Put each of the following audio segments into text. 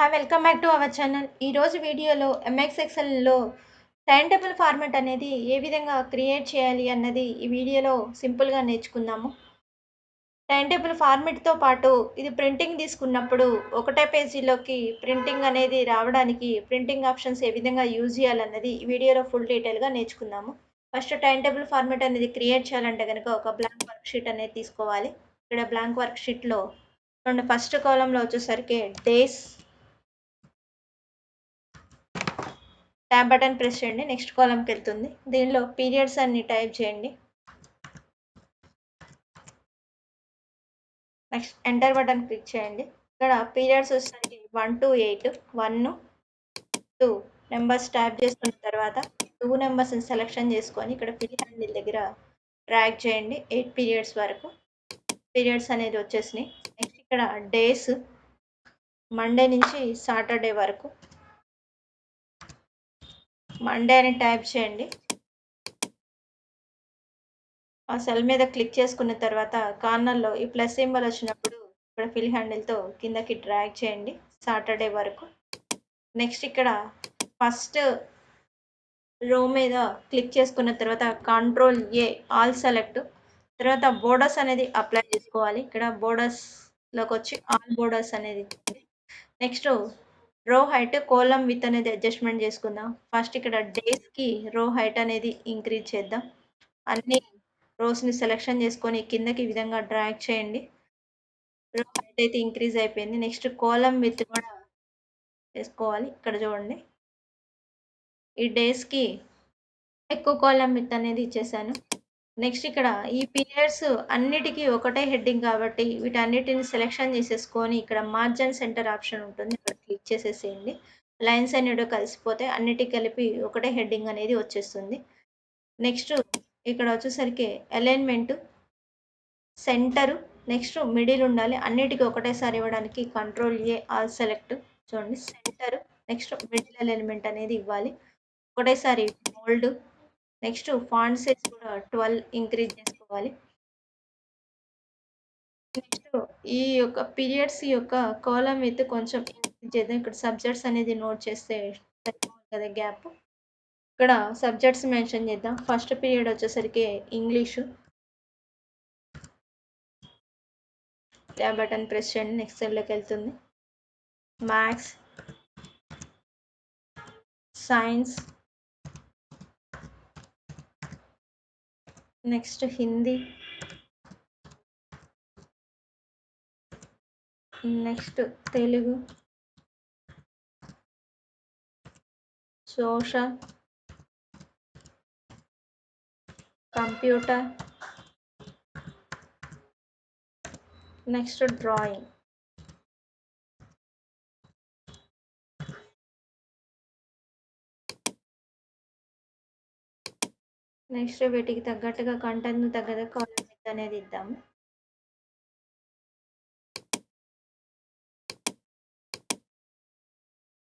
Hi welcome back to our channel ఈరోజు వీడియోలో MX ఎక్సెల్లో టైం టేబుల్ ఫార్మెట్ అనేది ఏ విధంగా క్రియేట్ చేయాలి అన్నది ఈ వీడియోలో సింపుల్గా నేర్చుకుందాము. టైం టేబుల్ ఫార్మెట్తో పాటు ఇది ప్రింటింగ్ తీసుకున్నప్పుడు ఒకటే పేజీలోకి ప్రింటింగ్ అనేది రావడానికి ప్రింటింగ్ ఆప్షన్స్ ఏ విధంగా యూజ్ చేయాలన్నది ఈ వీడియోలో ఫుల్ డీటెయిల్గా నేర్చుకుందాము. ఫస్ట్ టైం టేబుల్ ఫార్మెట్ అనేది క్రియేట్ చేయాలంటే కనుక ఒక బ్లాంక్ వర్క్ షీట్ అనేది తీసుకోవాలి. ఇక్కడ బ్లాంక్ వర్క్షీట్లో రెండు ఫస్ట్ కాలంలో వచ్చేసరికి డేస్ ట్యాబ్ బటన్ ప్రెస్ చేయండి నెక్స్ట్ కాలంకి వెళ్తుంది. దీనిలో పీరియడ్స్ అన్ని టైప్ చేయండి. నెక్స్ట్ ఎంటర్ బటన్ క్లిక్ చేయండి. ఇక్కడ పీరియడ్స్ వచ్చేసరికి one two eight one two numbers tap చేసుకున్న తర్వాత టూ నెంబర్స్ని సెలెక్షన్ చేసుకొని ఇక్కడ ఫిల్ హ్యాండిల్ దగ్గర ట్రాక్ చేయండి. ఎయిట్ పీరియడ్స్ వరకు పీరియడ్స్ అనేది వచ్చేసినాయి. నెక్స్ట్ ఇక్కడ డేస్ మండే నుంచి సాటర్డే వరకు మండే అని టైప్ చేయండి. ఆ సెల్ మీద క్లిక్ చేసుకున్న తర్వాత కార్నర్లో ఈ ప్లస్ సింబల్ వచ్చినప్పుడు ఇక్కడ ఫిల్ హ్యాండిల్తో కిందకి డ్రాగ్ చేయండి సాటర్డే వరకు. నెక్స్ట్ ఇక్కడ ఫస్ట్ రో మీద క్లిక్ చేసుకున్న తర్వాత కంట్రోల్ ఏ ఆల్ సెలెక్ట్ తర్వాత బోర్డర్స్ అనేది అప్లై చేసుకోవాలి. ఇక్కడ బోర్డర్స్లోకి వచ్చి ఆల్ బోర్డర్స్ అనేది. Next row height column width అనేది అడ్జస్ట్మెంట్ చేసుకుందాం. ఫస్ట్ ఇక్కడ డేస్కి రో హైట్ అనేది ఇంక్రీజ్ చేద్దాం. అన్ని రోస్ని సెలెక్షన్ చేసుకొని కిందకి ఈ విధంగా డ్రాగ్ చేయండి. రో హైట్ అయితే ఇంక్రీజ్ అయిపోయింది. నెక్స్ట్ కోలం విత్ కూడా చేసుకోవాలి ఇక్కడ చూడండి. ఈ డేస్కి ఎక్కువ కోలం విత్ అనేది ఇచ్చేసాను. నెక్స్ట్ ఇక్కడ ఈ పీరియడ్స్ అన్నిటికీ ఒకటే హెడ్డింగ్ కాబట్టి వీటన్నిటిని సెలెక్షన్ చేసేసుకొని ఇక్కడ మార్జన్ సెంటర్ ఆప్షన్ ఉంటుంది. ఇక్కడ క్లిక్ చేసేసేయండి. లైన్స్ అనేవి కలిసిపోతే అన్నిటికి కలిపి ఒకటే హెడ్డింగ్ అనేది వచ్చేస్తుంది. నెక్స్ట్ ఇక్కడ వచ్చేసరికి అలైన్మెంట్ సెంటరు నెక్స్ట్ మిడిల్ ఉండాలి. అన్నిటికీ ఒకటేసారి ఇవ్వడానికి కంట్రోల్ ఏ ఆల్ సెలెక్ట్ చూడండి. సెంటర్ నెక్స్ట్ మిడిల్ అలైన్మెంట్ అనేది ఇవ్వాలి. ఒకటేసారి మోల్డ్ నెక్స్ట్ ఫాంట్ సైజ్ కూడా ట్వెల్వ్ ఇంక్రీజ్ చేసుకోవాలి. నెక్స్ట్ ఈ యొక్క పీరియడ్స్ యొక్క కాలం విత్ కొంచెం ఇంక్రీజ్ చేద్దాం. ఇక్కడ సబ్జెక్ట్స్ అనేది నోట్ చేస్తే కదా గ్యాప్. ఇక్కడ సబ్జెక్ట్స్ మెన్షన్ చేద్దాం. ఫస్ట్ పీరియడ్ వచ్చేసరికి ఇంగ్లీషు. ట్యాబ్ బటన్ ప్రెస్ చేయండి. నెక్స్ట్ సెల్లోకి వెళ్తుంది. Maths. Science. Next Hindi. Next Telugu. Social. Computer. Next drawing. Next వీటికి తగ్గట్టుగా కంటెంట్ తగ్గట్టుగా కాలం అనేది ఇద్దాము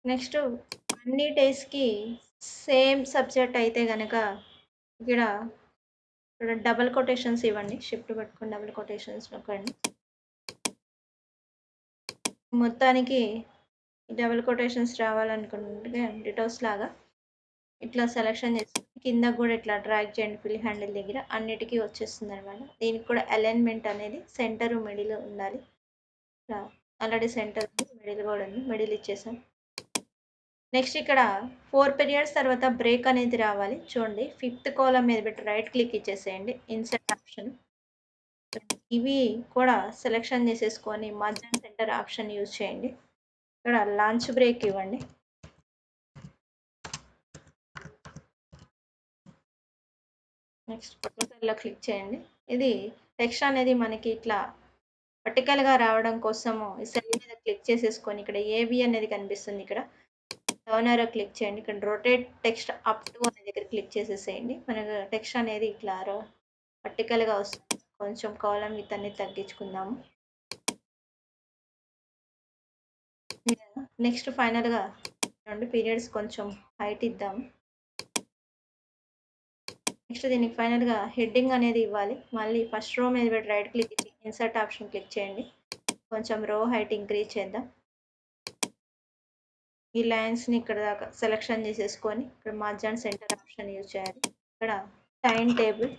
నెక్స్ట్ అన్ని డేస్కి సేమ్ సబ్జెక్ట్ అయితే కనుక ఇక్కడ ఇక్కడ డబల్ కొటేషన్స్ ఇవ్వండి. షిఫ్ట్ పెట్టుకుని డబుల్ కొటేషన్స్ నొక్కండి. మొత్తానికి డబుల్ కొటేషన్స్ రావాలనుకుంటే డిటోస్ లాగా ఇట్లా సెలెక్షన్ చేసి కింద కూడా ఇట్లా డ్రాగ్ చేయండి ఫిల్ హ్యాండిల్ దగ్గర అన్నిటికీ వచ్చేస్తుంది అనమాట దీనికి కూడా అలైన్మెంట్ అనేది సెంటర్ మిడిల్ ఉండాలి. ఆల్రెడీ సెంటర్ మిడిల్ కూడా ఉంది మిడిల్ ఇచ్చేసాం. నెక్స్ట్ ఇక్కడ ఫోర్ పీరియడ్స్ తర్వాత బ్రేక్ అనేది రావాలి. చూడండి ఫిఫ్త్ కాలం మీద పెట్టి రైట్ క్లిక్ ఇచ్చేసేయండి ఇన్సర్ట్ ఆప్షన్ ఇవి కూడా సెలెక్షన్ చేసేసుకొని మధ్యాహ్నం సెంటర్ ఆప్షన్ యూజ్ చేయండి. ఇక్కడ లంచ్ బ్రేక్ ఇవ్వండి. నెక్స్ట్ ప్రపోజల్లో క్లిక్ చేయండి. ఇది టెక్స్ట్ అనేది మనకి ఇట్లా పర్టికల్గా రావడం కోసము ఈ సెల్ మీద క్లిక్ చేసేసుకొని ఇక్కడ ఏబి అనేది కనిపిస్తుంది ఇక్కడ. డౌనర్ క్లిక్ చేయండి. ఇక్కడ రొటేట్ టెక్స్ట్ అప్ టు అనే దగ్గర క్లిక్ చేసేసేయండి. మనకు టెక్స్ట్ అనేది ఇట్లా పర్టికల్గా వస్తుంది కొంచెం కాలం విత్ అనేది తగ్గించుకుందాము. నెక్స్ట్ ఫైనల్గా రెండు పీరియడ్స్ కొంచెం హైట్ ఇద్దాము నెక్స్ట్ దీనికి ఫైనల్గా హెడ్డింగ్ అనేది ఇవ్వాలి. మళ్ళీ ఫస్ట్ రో మీద పెట్టి right click insert option click చేయండి. కొంచెం రో హైట్ ఇంక్రీజ్ చేద్దాం. ఈ లైన్స్ని ఇక్కడ దాకా సెలెక్షన్ చేసేసుకొని ఇక్కడ మార్జ్ సెంటర్ ఆప్షన్ యూజ్ చేయాలి. ఇక్కడ టైం టేబుల్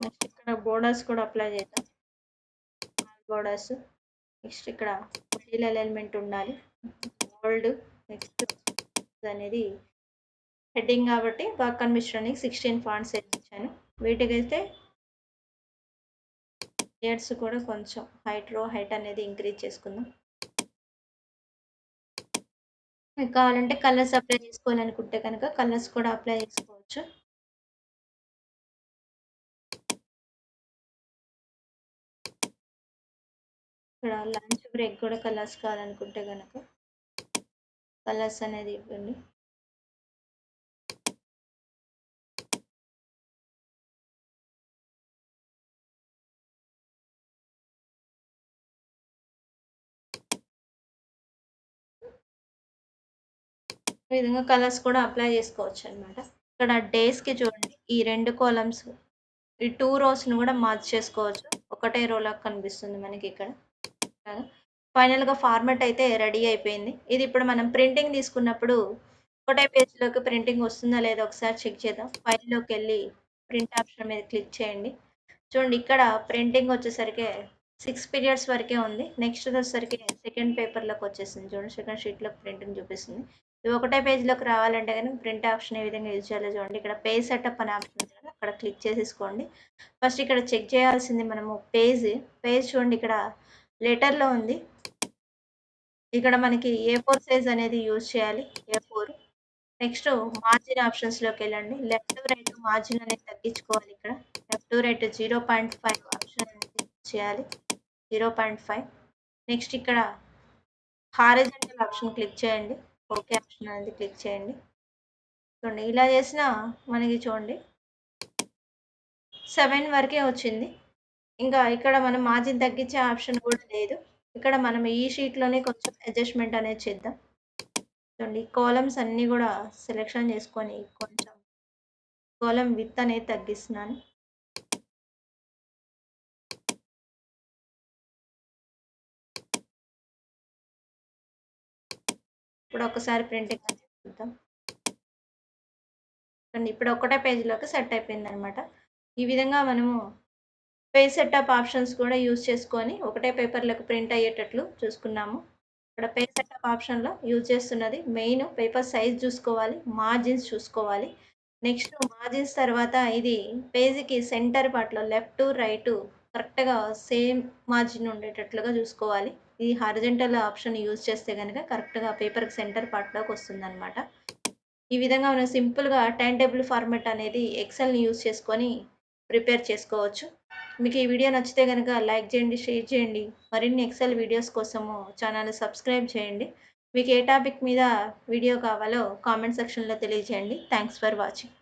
నెక్స్ట్ ఇక్కడ బోర్డర్స్ కూడా అప్లై చేద్దాం. బోర్డర్స్ నెక్స్ట్ ఇక్కడ మిడిల్ అలైన్మెంట్ ఉండాలి. గోల్డ్ నెక్స్ట్ అనేది హెడ్డింగ్ కాబట్టి బాగా కనిపించడానికి సిక్స్టీన్ పాయింట్స్ ఇచ్చాను వీటికైతే ఇయర్స్ కూడా కొంచెం హైట్ రో హైట్ అనేది ఇంక్రీజ్ చేసుకుందాం. మీకు కావాలంటే కలర్స్ అప్లై చేసుకోవాలనుకుంటే కనుక కలర్స్ కూడా అప్లై చేసుకోవచ్చు. ఇక్కడ లంచ్ బ్రేక్ కూడా కలర్స్ కావాలనుకుంటే కనుక కలర్స్ అనేది ఇవ్వండి. ఈ విధంగా కలర్స్ కూడా అప్లై చేసుకోవచ్చు అనమాట ఇక్కడ డేస్కి చూడండి ఈ రెండు కాలమ్స్ ఈ టూ రోస్ని కూడా మార్చ్ చేసుకోవచ్చు. ఒకటే రోలా కనిపిస్తుంది మనకి ఇక్కడ. ఫైనల్గా ఫార్మాట్ అయితే రెడీ అయిపోయింది. ఇది ఇప్పుడు మనం ప్రింటింగ్ తీసుకున్నప్పుడు ఒకటే పేజ్లోకి ప్రింటింగ్ వస్తుందా లేదా ఒకసారి చెక్ చేద్దాం. ఫైల్లోకి వెళ్ళి ప్రింట్ ఆప్షన్ మీద క్లిక్ చేయండి. చూడండి ఇక్కడ ప్రింటింగ్ వచ్చేసరికి సిక్స్ పీరియడ్స్ వరకే ఉంది. నెక్స్ట్ వచ్చేసరికి సెకండ్ పేపర్లోకి వచ్చేసింది. చూడండి సెకండ్ షీట్లోకి ప్రింటింగ్ చూపిస్తుంది. ఇవి ఒకటే పేజ్లోకి రావాలంటే కానీ ప్రింట్ ఆప్షన్ ఏ విధంగా యూజ్ చేయాలో చూడండి. ఇక్కడ పేజ్ సెటప్ అనే ఆప్షన్ అక్కడ క్లిక్ చేసేసుకోండి. ఫస్ట్ ఇక్కడ చెక్ చేయాల్సింది మనము పేజ్. పేజ్ చూడండి ఇక్కడ లెటర్లో ఉంది. ఇక్కడ మనకి ఏ ఫోర్ సైజ్ అనేది యూజ్ చేయాలి. ఏ ఫోర్ నెక్స్ట్ మార్జిన్ ఆప్షన్స్లోకి వెళ్ళండి. లెఫ్ట్ రైట్ మార్జిన్ అనేది తగ్గించుకోవాలి ఇక్కడ. Left right zero point five option అనేది చేయాలి. జీరో పాయింట్ ఫైవ్ నెక్స్ట్ ఇక్కడ హారిజెంటల్ ఆప్షన్ క్లిక్ చేయండి. ఓకే ఆప్షన్ అనేది క్లిక్ చేయండి. చూడండి ఇలా చేసిన మనకి చూడండి సెవెన్ వరకే వచ్చింది. ఇంకా ఇక్కడ మనం మార్జిన్ తగ్గించే ఆప్షన్ కూడా లేదు. ఇక్కడ మనం ఈ షీట్లోనే కొంచెం అడ్జస్ట్మెంట్ అనేది చేద్దాం. చూడండి కాలమ్స్ అన్నీ కూడా సెలెక్షన్ చేసుకొని కొంచెం కాలం విత్ అనేది తగ్గిస్తున్నాను. ఇప్పుడు ఒకసారి ప్రింటింగ్ అనేది చూద్దాం. ఇప్పుడు ఒకటే పేజీలోకి సెట్ అయిపోయింది అనమాట ఈ విధంగా మనము పే సెటప్ ఆప్షన్స్ కూడా యూజ్ చేసుకొని ఒకటే పేపర్లకు ప్రింట్ అయ్యేటట్లు చూసుకున్నాము. ఇక్కడ పే సెటప్ ఆప్షన్లో యూజ్ చేస్తున్నది మెయిన్ పేపర్ సైజ్ చూసుకోవాలి మార్జిన్స్ చూసుకోవాలి. నెక్స్ట్ మార్జిన్స్ తర్వాత ఇది పేజీకి సెంటర్ పార్ట్లో లెఫ్ట్ రైట్ కరెక్ట్గా సేమ్ మార్జిన్ ఉండేటట్లుగా చూసుకోవాలి. ఈ హారిజెంటల్ ఆప్షన్ యూజ్ చేస్తే కనుక కరెక్ట్గా పేపర్కి సెంటర్ పార్ట్లోకి వస్తుంది అనమాట ఈ విధంగా మనం సింపుల్గా టైం టేబుల్ ఫార్మెట్ అనేది ఎక్సెల్ని యూజ్ చేసుకొని ప్రిపేర్ చేసుకోవచ్చు. మీకు ఈ వీడియో నచ్చితే కనుక లైక్ చేయండి షేర్ చేయండి. మరిన్ని ఎక్సెల్ వీడియోస్ కోసము ఛానల్ సబ్స్క్రైబ్ చేయండి. మీకు ఏ టాపిక్ మీద వీడియో కావాలో కామెంట్ సెక్షన్లో తెలియజేయండి. Thanks for watching